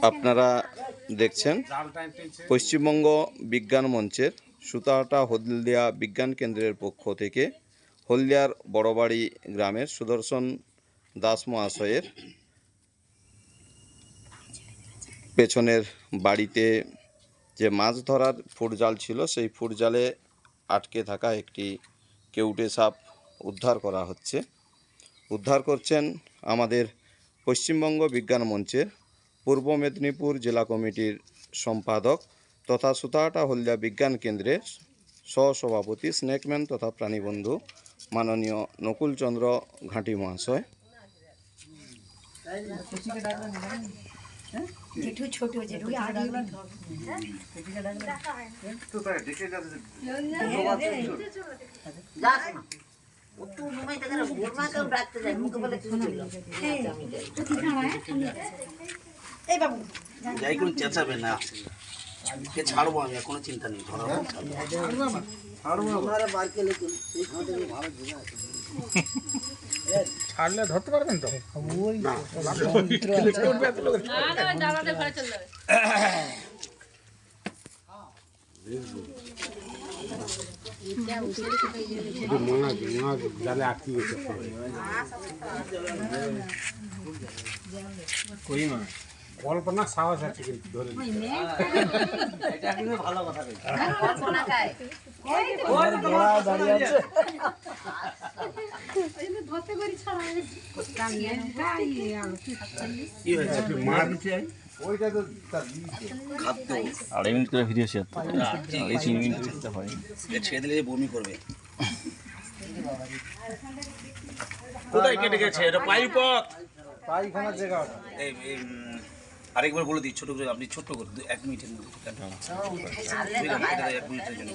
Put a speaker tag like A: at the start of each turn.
A: আপনারা দেখছেন পশ্চিমবঙ্গ বিজ্ঞান মঞ্চের সুতাহাটা হলদিয়া বিজ্ঞান কেন্দ্রের পক্ষ থেকে হলদিয়ার বড়বাড়ি গ্রামের সুদর্শন দাস মহাশয়ের পেছনের বাড়িতে যে মাছ ধরার ফুটজাল ছিল সেই ফুটজালে আটকে থাকা একটি কেউটে সাপ উদ্ধার করা হচ্ছে। উদ্ধার করছেন আমাদের পশ্চিমবঙ্গ বিজ্ঞান মঞ্চের পূর্ব মেদিনীপুর জেলা কমিটির সম্পাদক তথা সুতাহাটা হলদিয়া বিজ্ঞান কেন্দ্রের সহসভাপতি স্নেকম্যান তথা প্রাণীবন্ধু মাননীয় নকুলচন্দ্র ঘাঁটি মহাশয়।
B: ছোট
C: না
D: যাই কোনো চেঁচাবে না কে ছাড়বো আমি কোনো চিন্তা নেই ধরো
E: ছাড়লে ধরতে পারবেন তো জালে আটকে গেছে কই মা কল্পনা সাহস আছে কিন্তু ধরে।
D: এটা কিন্তু ভালো কথা
F: আড়াই মিনিট করে ভিডিও শেয়ার এই তিন মিনিট করতে হয়।
D: ছেড়ে দিলে বমি করবে। কোথায় কেটে গেছে? এটা পাইপথ
E: পায়খানার জায়গা
D: এই আরেকবার বলে দিই ছোট করে আপনি ছোট করে দু- এক মিনিটের মধ্যে এক মিনিটের জন্য।